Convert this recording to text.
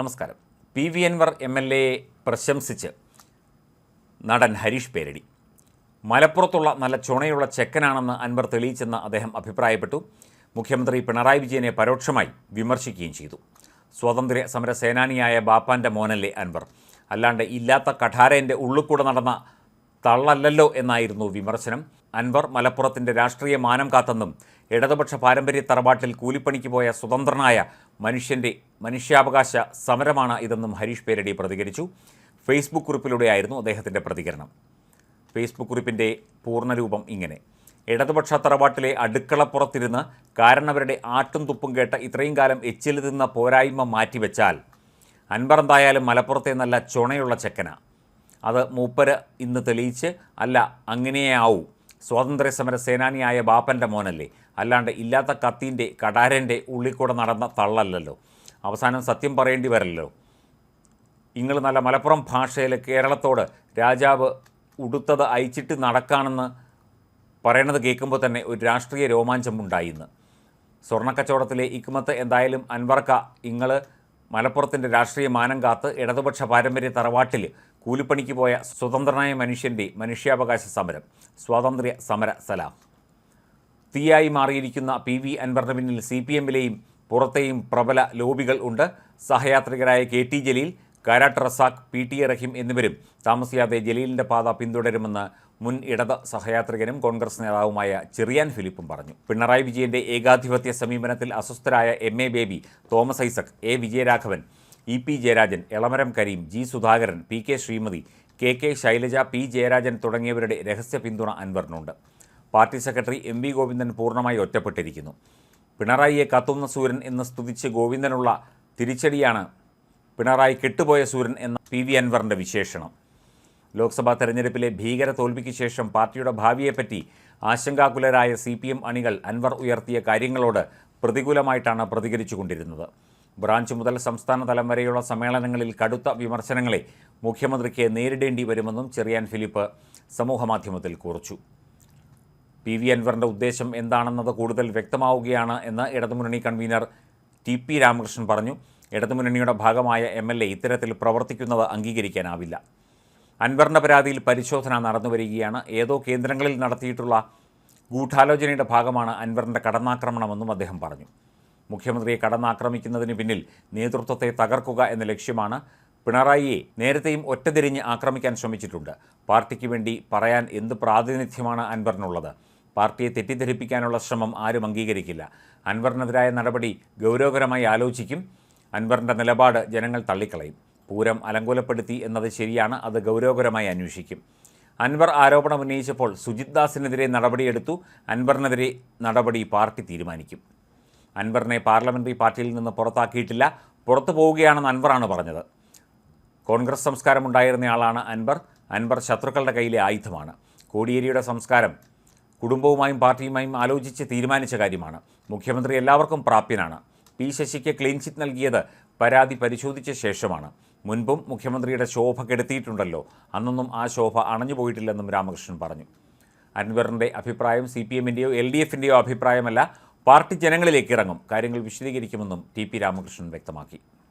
നമസ്കാരം. P V Anvar M L എയെ പ്രശംസിച്ച് നടൻ ഹരീഷ് പേരടി. മലപ്പുറത്തുള്ള നല്ല ചുണയുള്ള ചെക്കനാണെന്ന് അൻവർ തെളിയിച്ചെന്ന് അദ്ദേഹം അഭിപ്രായപ്പെട്ടു. മുഖ്യമന്ത്രി പിണറായി വിജയനെ പരോക്ഷമായി വിമർശിക്കുകയും ചെയ്തു. സ്വാതന്ത്ര്യ സമര സേനാനിയായ ബാപ്പാന്റെ മോനല്ലേ അൻവർ. അല്ലാണ്ട് ഇല്ലാത്ത കഠാരേന്റെ ഉള്ളിക്കൂടെ നടന്ന തള്ളല്ലല്ലോ എന്നായിരുന്നു വിമർശനം. അൻവർ മലപ്പുറത്തിന്റെ രാഷ്ട്രീയ മാനം കാത്തെന്നും ഇടതുപക്ഷ പാരമ്പര്യ തറവാട്ടിൽ കൂലിപ്പണിക്ക് പോയ സ്വതന്ത്രനായ മനുഷ്യന്റെ മനുഷ്യാവകാശ സമരമാണ് ഇതെന്നും ഹരീഷ് പേരടി പ്രതികരിച്ചു. ഫേസ്ബുക്ക് കുറിപ്പിലൂടെയായിരുന്നു അദ്ദേഹത്തിന്റെ പ്രതികരണം. ഫേസ്ബുക്ക് കുറിപ്പിന്റെ പൂർണരൂപം ഇങ്ങനെ. ഇടതുപക്ഷ തറവാട്ടിലെ അടുക്കളപ്പുറത്തിരുന്ന് കാരണവരുടെ ആട്ടും തുപ്പും കേട്ട ഇത്രയും കാലം എച്ചിൽ തിന്ന പോരായ്മ മാറ്റിവെച്ചാൽ അൻവർ എന്തായാലും മലപ്പുറത്തെ നല്ല ചുണയുള്ള ചെക്കന. അത് മൂപ്പര് ഇന്ന് തെളിയിച്ച് അല്ല അങ്ങനെയാവൂ. സ്വാതന്ത്ര്യ സമര സേനാനിയായ ബാപ്പന്റെ മോനല്ലേ. അല്ലാണ്ട് ഇല്ലാത്ത കത്തീന്റെ കടാരന്റെ ഉള്ളിൽ കൂടെ നടന്ന തള്ളല്ലല്ലോ. അവസാനം സത്യം പറയേണ്ടി വരല്ലോ. നിങ്ങൾ നല്ല മലപ്പുറം ഭാഷയിൽ കേരളത്തോട് രാജാവ് ഉടുത്തത് അയച്ചിട്ട് നടക്കാണെന്ന് പറയണത് കേൾക്കുമ്പോൾ തന്നെ ഒരു രാഷ്ട്രീയ രോമാഞ്ചം ഉണ്ടായിന്ന്. സ്വർണക്കച്ചവടത്തിലെ ഇക്മത്ത് എന്തായാലും അൻവർക്ക ഇങ്ങൾ മലപ്പുറത്തിന്റെ രാഷ്ട്രീയ മാനം കാത്ത് ഇടതുപക്ഷ പാരമ്പര്യ തറവാട്ടിൽ കൂലിപ്പണിക്ക് പോയ സ്വതന്ത്രനായ മനുഷ്യന്റെ മനുഷ്യാവകാശ സമരം സ്വാതന്ത്ര്യ സമര സലാം. തീയായി മാറിയിരിക്കുന്ന പി വി അൻവറിന് പിന്നിൽ സി പി എമ്മിലെയും പുറത്തെയും പ്രബല ലോബികൾ ഉണ്ട്. സഹയാത്രികരായ K T Jaleel Karat Razak P T A Rahim എന്നിവരും താമസിയാതെ ജലീലിന്റെ പാത പിന്തുടരുമെന്ന് മുൻ ഇടത് സഹയാത്രികനും കോൺഗ്രസ് നേതാവുമായ ചെറിയാൻ ഫിലിപ്പും പറഞ്ഞു. പിണറായി വിജയന്റെ ഏകാധിപത്യ സമീപനത്തിൽ അസ്വസ്ഥരായ M A Baby Thomas Isaac A Vijayaraghavan E P Jayarajan Elamaram Kareem G Sudhakaran P K Sreemathi K K Shailaja P Jayarajan തുടങ്ങിയവരുടെ രഹസ്യ പിന്തുണ അൻവറിനുണ്ട്. Party secretary M V Govindan പൂർണമായി ഒറ്റപ്പെട്ടിരിക്കുന്നു. പിണറായിയെ കത്തുന്ന സൂര്യൻ എന്ന് സ്തുതിച്ച് ഗോവിന്ദനുള്ള തിരിച്ചടിയാണ് പിണറായി കെട്ടുപോയ സൂര്യൻ എന്ന പി വി അൻവറിന്റെ വിശേഷണം. ലോക്സഭാ തെരഞ്ഞെടുപ്പിലെ ഭീകര തോൽവിക്ക് ശേഷം പാർട്ടിയുടെ ഭാവിയെപ്പറ്റി ആശങ്കാകുലരായ സി പി എം അണികൾ അൻവർ ഉയർത്തിയ കാര്യങ്ങളോട് പ്രതികൂലമായിട്ടാണ് പ്രതികരിച്ചുകൊണ്ടിരുന്നത്. ബ്രാഞ്ച് മുതൽ സംസ്ഥാന തലം വരെയുള്ള സമ്മേളനങ്ങളിൽ കടുത്ത വിമർശനങ്ങളെ മുഖ്യമന്ത്രിക്ക് നേരിടേണ്ടി വരുമെന്നും ചെറിയാൻ ഫിലിപ്പ് സമൂഹമാധ്യമത്തിൽ കുറിച്ചു. പി വി അൻവറിന്റെ ഉദ്ദേശം എന്താണെന്നത് കൂടുതൽ വ്യക്തമാവുകയാണ് എന്ന് ഇടതുമുന്നണി കൺവീനർ ടി പി രാമകൃഷ്ണൻ പറഞ്ഞു. ഇടതുമുന്നണിയുടെ ഭാഗമായ എം എൽ എ ഇത്തരത്തിൽ പ്രവർത്തിക്കുന്നത് അംഗീകരിക്കാനാവില്ല. അൻവറിന്റെ പരാതിയിൽ പരിശോധന നടന്നുവരികയാണ് ഏതോ കേന്ദ്രങ്ങളിൽ നടത്തിയിട്ടുള്ള ഗൂഢാലോചനയുടെ ഭാഗമാണ് അൻവറിന്റെ കടന്നാക്രമണമെന്നും അദ്ദേഹം പറഞ്ഞു. മുഖ്യമന്ത്രിയെ കടന്നാക്രമിക്കുന്നതിന് പിന്നിൽ നേതൃത്വത്തെ തകർക്കുക എന്ന ലക്ഷ്യമാണ് പിണറായിയെ നേരത്തെയും ഒറ്റതിരിഞ്ഞ് ആക്രമിക്കാൻ ശ്രമിച്ചിട്ടുണ്ട്. പാർട്ടിക്ക് വേണ്ടി പറയാൻ എന്ത് പ്രാതിനിധ്യമാണ് അൻവറിനുള്ളത്? പാർട്ടിയെ തെറ്റിദ്ധരിപ്പിക്കാനുള്ള ശ്രമം ആരും അംഗീകരിക്കില്ല. അൻവറിനെതിരായ നടപടി ഗൗരവകരമായി ആലോചിക്കും. അൻവറിന്റെ നിലപാട് ജനങ്ങൾ തള്ളിക്കളയും. പൂരം അലങ്കോലപ്പെടുത്തി എന്നത് ശരിയാണ് അത് ഗൗരവകരമായി അന്വേഷിക്കും. അൻവർ ആരോപണം ഉന്നയിച്ചപ്പോൾ സുജിത് ദാസിനെതിരെ നടപടിയെടുത്തു അൻവറിനെതിരെ നടപടി പാർട്ടി തീരുമാനിക്കും. അൻവറിനെ പാർലമെന്ററി പാർട്ടിയിൽ നിന്ന് പുറത്താക്കിയിട്ടില്ല. പുറത്തു പോവുകയാണെന്ന് അൻവറാണ് പറഞ്ഞത്. കോൺഗ്രസ് സംസ്കാരമുണ്ടായിരുന്നയാളാണ് അൻവർ. അൻവർ ശത്രുക്കളുടെ കയ്യിലെ ആയുധമാണ്. കോടിയേരിയുടെ സംസ്കാരം കുടുംബവുമായും പാർട്ടിയുമായും ആലോചിച്ച് തീരുമാനിച്ച കാര്യമാണ്. മുഖ്യമന്ത്രി എല്ലാവർക്കും പ്രാപ്യനാണ്. പി ശശിക്ക് ക്ലീൻ ചിറ്റ് നൽകിയത് പരാതി പരിശോധിച്ച ശേഷമാണ്. മുൻപും മുഖ്യമന്ത്രിയുടെ ശോഭ കെടുത്തിയിട്ടുണ്ടല്ലോ. അന്നൊന്നും ആ ശോഭ അണഞ്ഞു പോയിട്ടില്ലെന്നും രാമകൃഷ്ണൻ പറഞ്ഞു. അൻവറിന്റെ അഭിപ്രായം സി പി എമ്മിന്റെയോ എൽ ഡി എഫിന്റെയോ അഭിപ്രായമല്ല. പാർട്ടി ജനങ്ങളിലേക്ക് ഇറങ്ങും. കാര്യങ്ങൾ വിശദീകരിക്കുമെന്നും ടി പി രാമകൃഷ്ണൻ വ്യക്തമാക്കി.